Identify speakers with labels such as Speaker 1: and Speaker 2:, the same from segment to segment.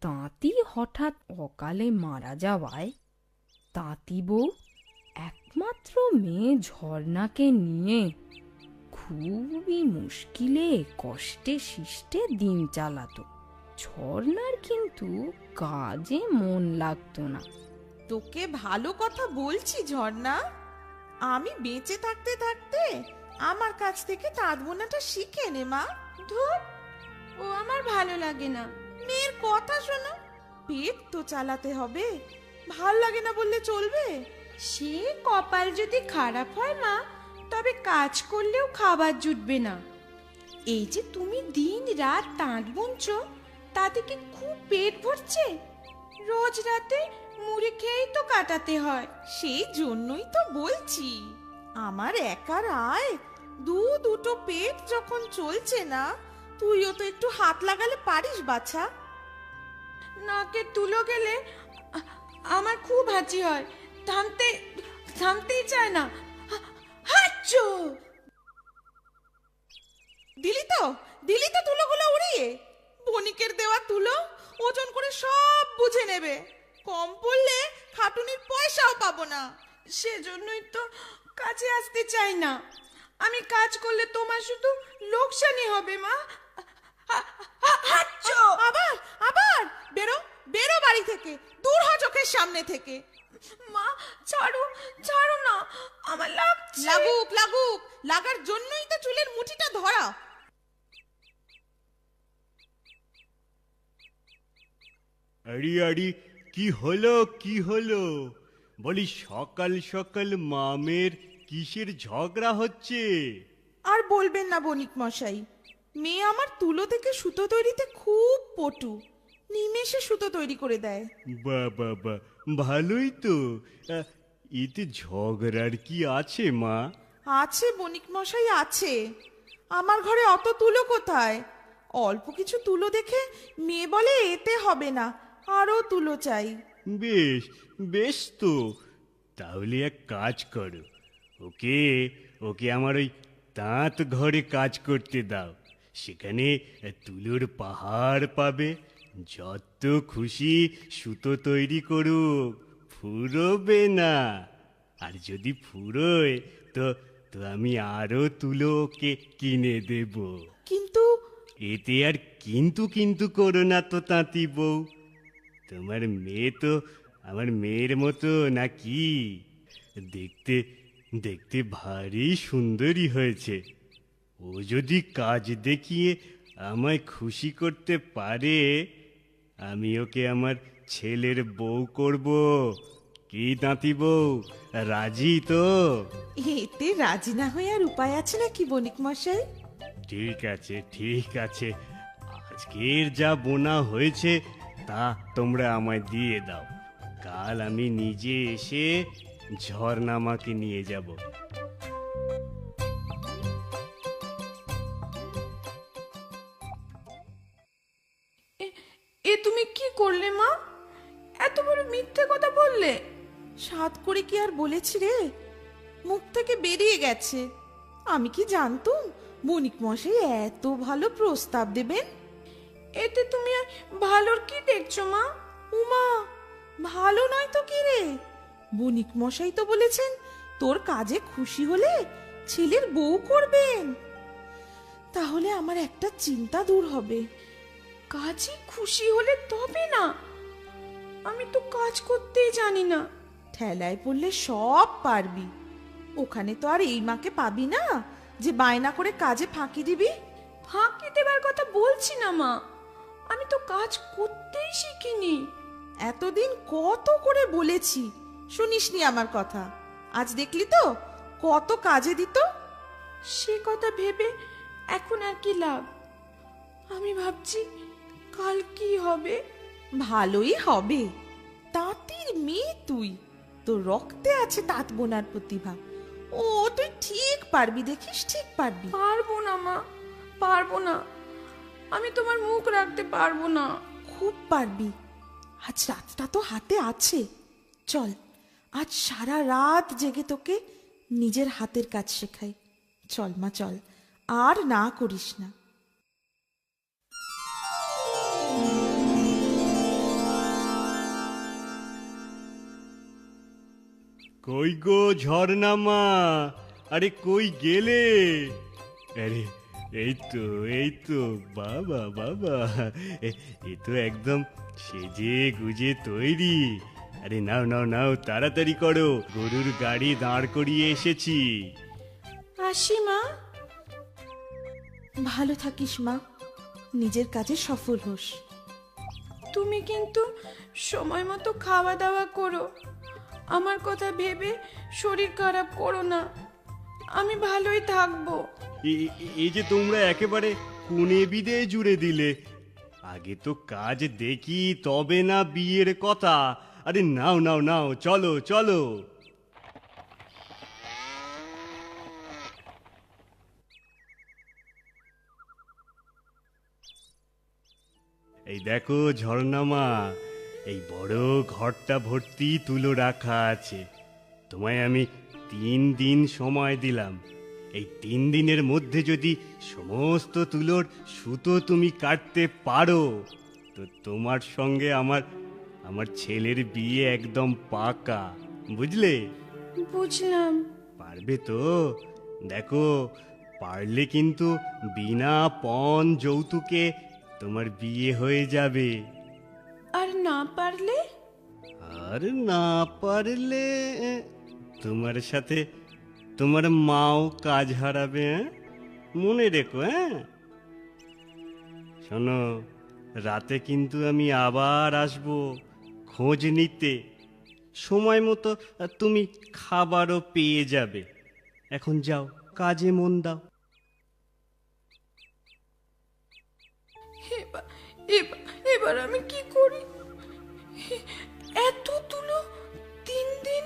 Speaker 1: তাঁতি হঠাৎ অকালে মারা যাওয়ায় তাঁতি বউ একমাত্র মেয়ে ঝর্ণাকে নিয়ে খুবই মুশকিলে কষ্টে শিষ্টে দিন চালাতো। ঝর্ণার কিন্তু কাজে মন লাগতো না।
Speaker 2: তোকে ভালো কথা বলছি ঝর্ণা। আমি বেঁচে থাকতে থাকতে আমার কাছ থেকে তাঁত বোনাটা শিখে নে মা। ধুর। ও আমার ভালো লাগে না। মেয়ের কথা শোনো। পেট তো চালাতে হবে। ভালো লাগে না বললে চলবে।
Speaker 3: সে কপাল যদি খারাপ হয় মা, তবে কাজ করলেও খাবার জুটবে না। এই যে তুমি দিন রাত তাঁত বুনছো, তাতে কি খুব পেট ভরছে? রোজ রাতে মুড়ি খেয়েই তো কাটাতে হয়,
Speaker 2: সেই জন্যই তো বলছি। আমার একার আয়, দু দুটো পেট যখন চলছে না, তুইও তো একটু হাত লাগালে পারিস, বাছা।
Speaker 3: নাকে তুলো গেলে আমার খুব হাঁচি হয়। থামতে, থামতেই চায় না। হাঁচো!
Speaker 2: দিলি তো দিলি তো তুলোগুলো উড়িয়ে। বণিকের দেওয়া তুলো ওজন করে সব বুঝে নেবে। কম পড়লে খাটুনির পয়সাও পাবো না।
Speaker 3: সেজন্যই তো কাছে আসতে চাই না। আমি কাজ করলে তোমার শুধু লোকসানি হবে, মা। হাঁচো
Speaker 2: আবার আবার? বেরো বেরো বাড়ি থেকে। দূর হ চোখের সামনে থেকে।
Speaker 3: মা ছাড়ো ছাড়ো না। আমার লাগছে।
Speaker 2: লাগুক লাগুক। লাগার জন্যই তো চুলের মুঠিটা ধরা।
Speaker 4: আরে আরে কি হলো কি হলো? বলি সকাল সকাল মামের কিসের ঝগড়া হচ্ছে?
Speaker 2: আর বলবেন না বণিক মশাই। মেয়ে আমার তুলো থেকে সুতো তৈরিতে খুব পটু। নিমেষে সুতো তৈরি করে দেয়।
Speaker 4: বা বা বা ভালোই তো। আহ, এতে ঝগড়ার কি আছে মা?
Speaker 2: আছে বণিক মশাই আছে। আমার ঘরে অত তুলো কোথায়? অল্প কিছু তুলো দেখে মেয়ে বলে এতে হবে না আরও তুলো চাই।
Speaker 4: বেশ বেশ তো। তাহলে এক কাজ করো। ওকে ওকে আমার ওই তাঁত ঘরে কাজ করতে দাও। সেখানে তুলোর পাহাড় পাবে। যত খুশি সুতো তৈরি করুক ফুরোবে না। আর যদি ফুরোয় তো তো আমি আরও তুলো ওকে কিনে দেব।
Speaker 2: কিন্তু?
Speaker 4: এতে আর কিন্তু কিন্তু করো না তো তাঁতি বউ। তোমার মেয়ে তো আমার মেয়ের মতো নাকি? দেখতে দেখতে ভারী সুন্দরী হয়েছে। ও যদি কাজ দেখিয়ে আমায় খুশি করতে পারে আমি ওকে আমার ছেলের বউ করব। কি দাঁতি বউ? রাজি তো?
Speaker 2: এতে রাজি না হয়ে আর উপায় আছে নাকি বণিক মশাই?
Speaker 4: ঠিক আছে ঠিক আছে। আজকের যা বোনা হয়েছে তা তোমরা আমায় দিয়ে দাও। কাল আমি নিজে এসে ঝর্ণামাকে নিয়ে যাব।
Speaker 2: আর বলেছি রে? মুখ থেকে বেরিয়ে গেছে। আমি কি জানতুম? বণিক মশাই এত ভালো প্রস্তাব দেবেন?
Speaker 3: এতে তুমি ভালোর কি দেখছ মা?
Speaker 2: উমা ভালো নয় তো কি রে? বণিক মশাই তো বলেছেন তোর কাজে খুশি হলে ছেলের বউ করবেন। তাহলে আমার একটা চিন্তা দূর হবে।
Speaker 3: কাজে খুশি হলে তবে না। আমি তো কাজ করতেই জানি না।
Speaker 2: ঠেলায় পড়লে সব পারবি। ওখানে তো আর এই মাকে পাবি না যে বায়না করে কাজে ফাঁকি দিবি।
Speaker 3: ফাঁকি দেবার কথা বলছি না মা। আমি তো কাজ করতেই শিখিনি।
Speaker 2: এতদিন কত করে বলেছি শুনিসনি আমার কথা। আজ দেখলি তো কত কাজে দিত।
Speaker 3: সে কথা ভেবে এখন আর কি লাভ? আমি ভাবছি কাল কি হবে?
Speaker 2: ভালোই হবে। তাঁতির মেয়ে তুই। তোর রক্তে আছে তাঁত বোনার প্রতিভা। ও তুই ঠিক পারবি দেখিস ঠিক পারবি।
Speaker 3: পারব না মা পারব না। আমি তোমার মুখ রাখতে পারব না।
Speaker 2: খুব পারবি। আজ রাতটা তো হাতে আছে। চল আজ সারা রাত জেগে তোকে নিজের হাতের কাজ শেখাই। চল মা চল আর না করিস না।
Speaker 4: কই গো ঝর্ণা মা আরে কই গেলে? আরে, এই তো এই তো, বাবা বাবা। এ তো একদম সেজে গুজে তৈরি। আরে, নাও নাও নাও, তাড়াতাড়ি করো। গরুর গাড়ি দাঁড় করিয়ে এসেছি।
Speaker 3: আসি মা।
Speaker 2: ভালো থাকিস মা। নিজের কাজে সফল হোস।
Speaker 3: তুমি কিন্তু সময় মতো খাওয়া দাওয়া করো। আমার কথা ভেবে শরীর খারাপ করো না। আমি ভালোই থাকব।
Speaker 4: এ- এই যে তোমরা একেবারে কোণে বিদে জুড়ে দিলে, আগে তো কাজ দেখি, তবে না বিয়ের কথা। আরে নাও নাও নাও, চলো চলো। এই দেখো ঝর্ণামা এই বড় ঘরটা ভর্তি তুলো রাখা আছে। তোমায় আমি তিন দিন সময় দিলাম। এই তিন দিনের মধ্যে যদি সমস্ত তুলোর সুতো তুমি কাটতে পারো তো তোমার সঙ্গে আমার আমার ছেলের বিয়ে একদম পাকা। বুঝলে?
Speaker 3: বুঝলাম।
Speaker 4: পারবে তো? দেখো পারলে কিন্তু বিনা পণ যৌতুকে তোমার বিয়ে হয়ে যাবে।
Speaker 3: আর না পারলে?
Speaker 4: আর না পারলে তোমার সাথে তোমার মাও কাজ হারাবে হ্যাঁ? মনে রেখো হ্যাঁ? শোনো রাতে কিন্তু আমি আবার আসব খোঁজ নিতে। সময় মতো তুমি খাবারও পেয়ে যাবে। এখন যাও কাজে মন দাও।
Speaker 3: এবার এবার আমি কি করি? এত তুলো, তিন দিন?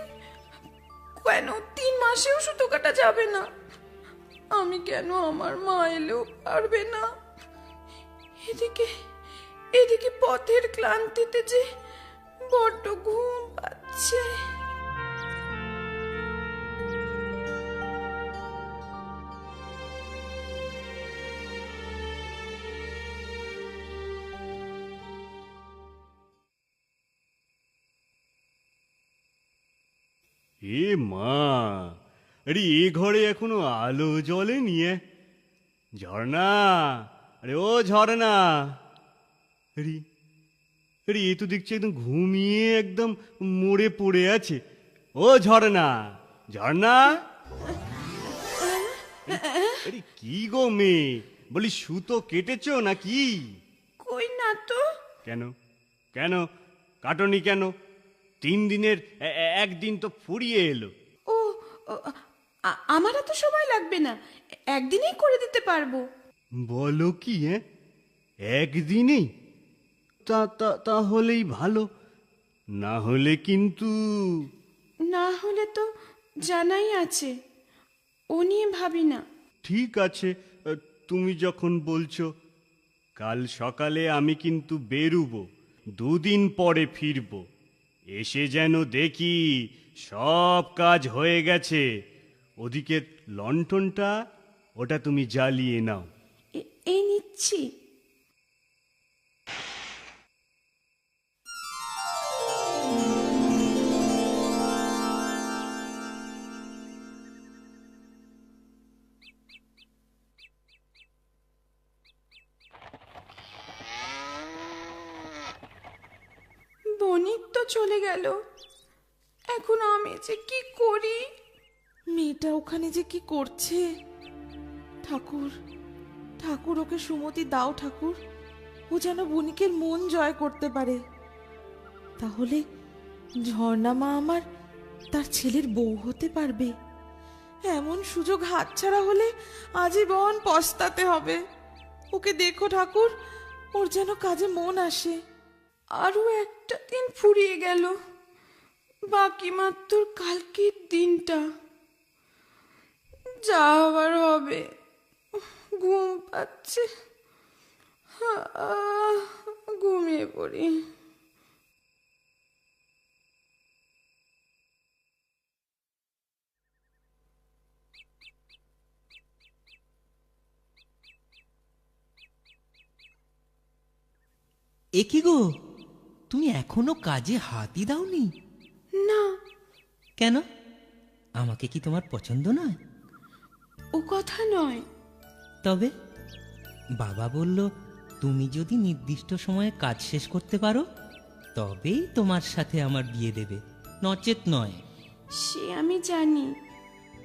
Speaker 3: কেন তিন মাসেও সুতো কাটা যাবে না? আমি কেন আমার মা এলেও পারবে না? এদিকে এদিকে পথের ক্লান্তিতে যে বড্ড ঘুম পাচ্ছে।
Speaker 4: এ মা আরে এ ঘরে এখনও আলো জ্বলে নিয়ে ঝর্ণা আরে ও ঝর্ণা। আরে আরে এ তো দেখছি একদম ঘুমিয়ে একদম মরে পড়ে আছে। ও ঝর্ণা ঝর্ণা। আরে কি গো মেয়ে বলি সুতো কেটেছো নাকি?
Speaker 3: কই না তো?
Speaker 4: কেন কেন কাটনি কেন? তিন দিনের একদিন তো ফুরিয়ে এলো।
Speaker 3: ও আমার তো সময় লাগবে না। একদিনেই করে দিতে পারব।
Speaker 4: বলো কি হ্যাঁ একদিনেই? তা তা তাহলেই ভালো। না হলে কিন্তু
Speaker 3: না হলে তো জানাই আছে। ও নিয়ে ভাবি না।
Speaker 4: ঠিক আছে তুমি যখন বলছো কাল সকালে আমি কিন্তু বেরুবো। দুদিন পরে ফিরবো। এসে যেন দেখি সব কাজ হয়ে গেছে। ওদিকে লণ্ঠনটা, ওটা তুমি জ্বালিয়ে নাও।
Speaker 3: এই নিচ্ছি। বণিক তো চলে গেল। এখন আমি যে কি করি?
Speaker 2: মেয়েটা ওখানে যে কি করছে? ঠাকুর ঠাকুর ওকে সুমতি দাও ঠাকুর। ও যেন বণিকের মন জয় করতে পারে। তাহলে ঝর্ণা মা আমার তার ছেলের বউ হতে পারবে। এমন সুযোগ হাতছাড়া হলে আজীবন পস্তাতে হবে। ওকে দেখো ঠাকুর, ওর যেন কাজে মন আসে।
Speaker 3: আরও একটা দিন ফুরিয়ে গেল। বাকি মাত্র কালকের দিনটা। যা আবার হবে। ঘুম পাচ্ছে। ঘুমিয়ে পড়ি।
Speaker 5: এ কি গো? তুমি এখনও কাজে হাতই দাওনি?
Speaker 3: না।
Speaker 5: কেন? আমাকে কি তোমার পছন্দ নয়?
Speaker 3: ও কথা নয়।
Speaker 5: তবে বাবা বলল তুমি যদি নির্দিষ্ট সময়ে কাজ শেষ করতে পারো তবেই তোমার সাথে আমার বিয়ে দেবে। নচেত নয়।
Speaker 3: সে আমি জানি।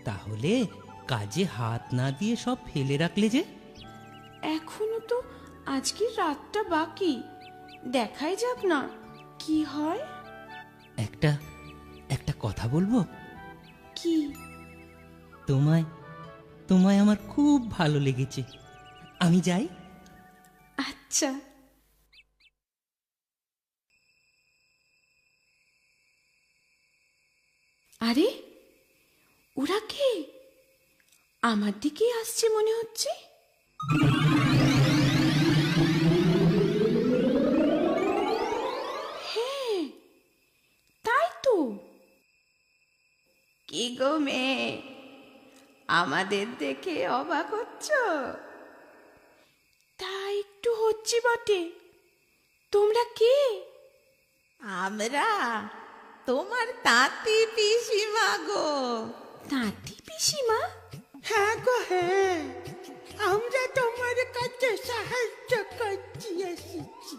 Speaker 5: তাহলে কাজে হাত না দিয়ে সব ফেলে রাখলে যে?
Speaker 3: এখনও তো আজকের রাতটা বাকি। দেখাই যাক না। কি হয়?
Speaker 5: একটা একটা কথা বলব?
Speaker 3: কি?
Speaker 5: তোমায় তোমায় আমার খুব ভালো লেগেছে। আমি যাই?
Speaker 3: আচ্ছা। আরে ওরা কে? আমার দিকেই আসছে মনে হচ্ছে। কি গো মেয়ে আমাদের দেখে অবাক হচ্ছ? তা একটু হচ্ছে বটে। তোমরা কে?
Speaker 2: আমরা তোমার তাঁতি পিসিমা গো।
Speaker 3: নাতি পিসিমা?
Speaker 6: হ্যাঁ গো হ্যাঁ। আমরা তোমার কাছে সাহায্য করছি এসেছি।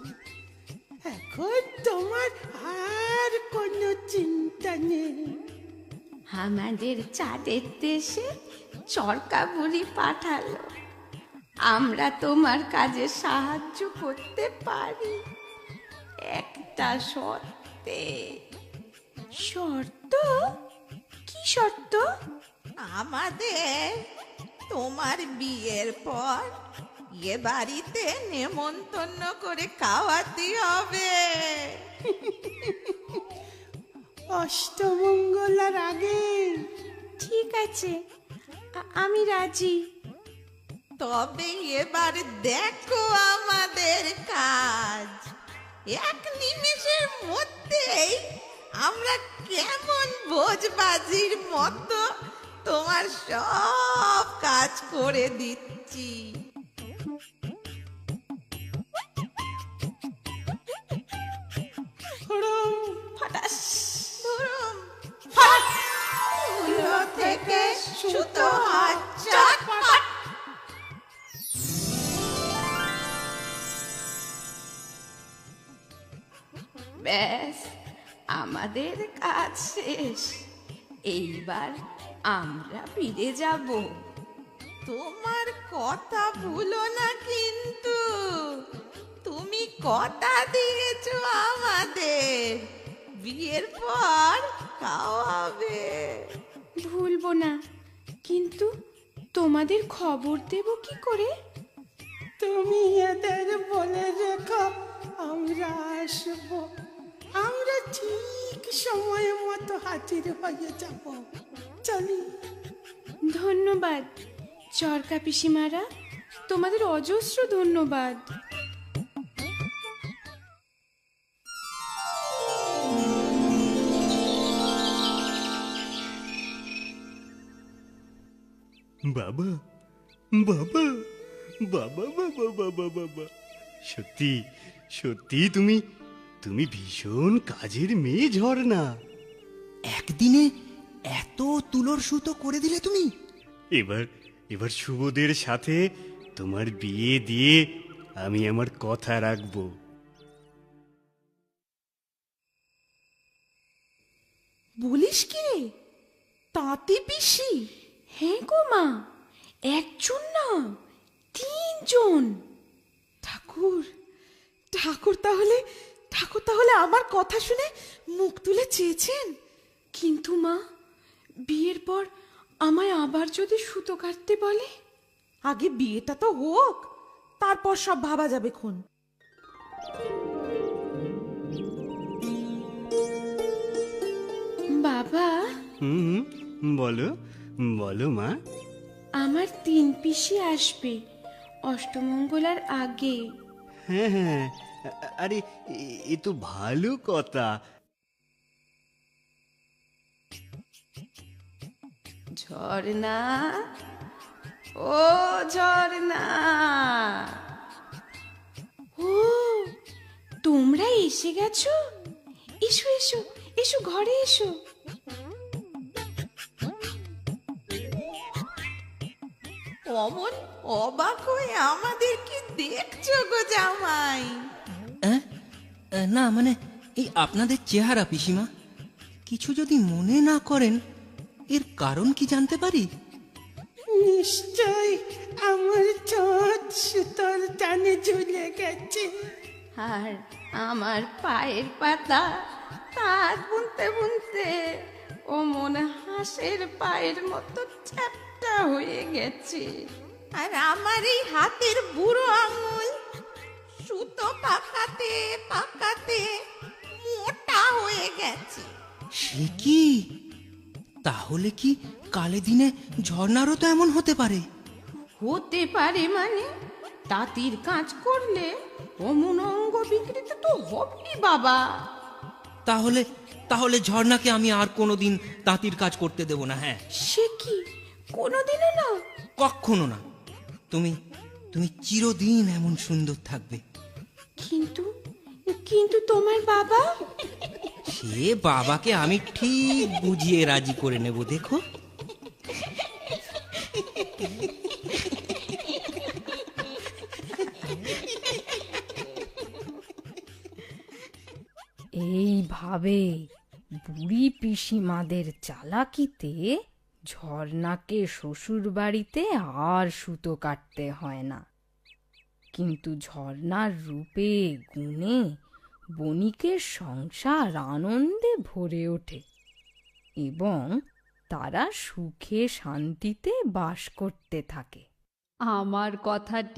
Speaker 6: এখন তোমার আর কোনো চিন্তা নেই।
Speaker 3: আমাদের চাঁদের দেশে চরকা বুড়ি পাঠালো। আমরা তোমার কাজে সাহায্য করতে পারি। একটা শর্তে। শর্ত? কি শর্ত?
Speaker 2: আমাদের তোমার বিয়ের পর এ বাড়িতে নেমন্তন্ন করে খাওয়াতে হবে।
Speaker 6: অষ্টমঙ্গলার আগে।
Speaker 3: ঠিক আছে আমি রাজি।
Speaker 2: তবে এবার দেখো আমাদের কাজ। এক নিমেষের মধ্যেই আমরা কেমন ভোজবাজির মতো তোমার সব কাজ করে দিচ্ছি।
Speaker 3: ব্যাস, আমাদের কাজ শেষ। এইবার আমরা ফিরে যাব।
Speaker 2: তোমার কথা ভুলো না কিন্তু। তুমি কথা দিয়েছ আমাদের? বিয়ের পর খাওয়াবে।
Speaker 3: ভুলবো না। কিন্তু তোমাদের খবর দেব কি করে?
Speaker 6: তুমি এদের বলে রেখো আমরা আসব। আমরা ঠিক সময় মতো হাজির হয়ে যাব। চলি।
Speaker 3: ধন্যবাদ চরকা পিসিমারা। তোমাদের অজস্র ধন্যবাদ।
Speaker 4: বাবা বাবা বাবা বাবা বাবা বাবা সত্যি সত্যি তুমি তুমি ভীষণ কাজের মেয়ে ঝর্ণা।
Speaker 5: একদিনে এত তুলোর সুতো করে দিলে তুমি?
Speaker 4: এবার এবার শুভদের সাথে তোমার বিয়ে দিয়ে আমি আমার কথা রাখব।
Speaker 2: বলিস কি? রে তাঁতি পিসি।
Speaker 3: হ্যাঁ গো মা একজন না তিনজন।
Speaker 2: ঠাকুর ঠাকুর তাহলে ঠাকুর তাহলে আমার কথা শুনে মুখ তুলে চেয়েছেন।
Speaker 3: কিন্তু মা বিয়ের পর আমায় আবার যদি সুতো কাটতে বলে?
Speaker 2: আগে বিয়েটা তো হোক তারপর সব ভাবা যাবে খুন।
Speaker 3: বাবা।
Speaker 4: হুম হুম, বলো। বলো মা।
Speaker 3: আমার তিন পিসি আসবে অষ্টমঙ্গলার আগে।
Speaker 4: হ্যাঁ হ্যাঁ। আরে এ- তো ভালো কথা।
Speaker 3: ঝর্ণা ও ঝর্ণা। ও তোমরা এসে গেছো? এসো এসো এসো ঘরে এসো।
Speaker 2: অমন অবাক হয়ে আমাদের কি দেখছ গো জামাই।
Speaker 5: অ্যাঁ? না মানে এই আপনাদের চেহারা পিসিমা। কিছু যদি মনে না করেন এর কারণ কি জানতে পারি?
Speaker 6: নিশ্চয় আমার চোখ সুতোর টানে ঝুলে গেছে।
Speaker 3: আর আমার পায়ের পাতা তার বুনতে বুনতে ও মনে হাঁসের পায়ের মতো চ্যাপটা হয়ে গেছে।
Speaker 2: আর আমার এই হাতের বুড়ো আঙুল সুতো পাকাতে পাকাতে মোটা হয়ে গেছে।
Speaker 5: সে কি? তাহলে কি কালে দিনে ঝর্ণারও তো এমন হতে পারে?
Speaker 3: হতে পারে মানে? তাঁতির কাজ করলে অমন অঙ্গ বিকৃত তো হবেই বাবা।
Speaker 5: তাহলে তাহলে ঝর্ণাকে আমি আর কোনোদিন তাঁতির কাজ করতে দেব না হ্যাঁ।
Speaker 3: সে কি? কোনোদিনও না।
Speaker 5: কখনো না। তুমি তুমি চিরদিন এমন সুন্দর থাকবে।
Speaker 3: কিন্তু কিন্তু তোমার বাবা?
Speaker 5: সে বাবাকে আমি ঠিক বুঝিয়ে রাজি করে নেব দেখো।
Speaker 1: এইভাবে বুড়ি পিসিমাদের চালাকিতে ঝর্ণাকে শ্বশুর বাড়িতে আর সুতো কাটতে হয় না। কিন্তু ঝর্ণার রূপে, গুণে, বণিকের সংসার আনন্দে ভরে ওঠে এবং তারা সুখে শান্তিতে বাস করতে থাকে।
Speaker 7: আমার কথাটি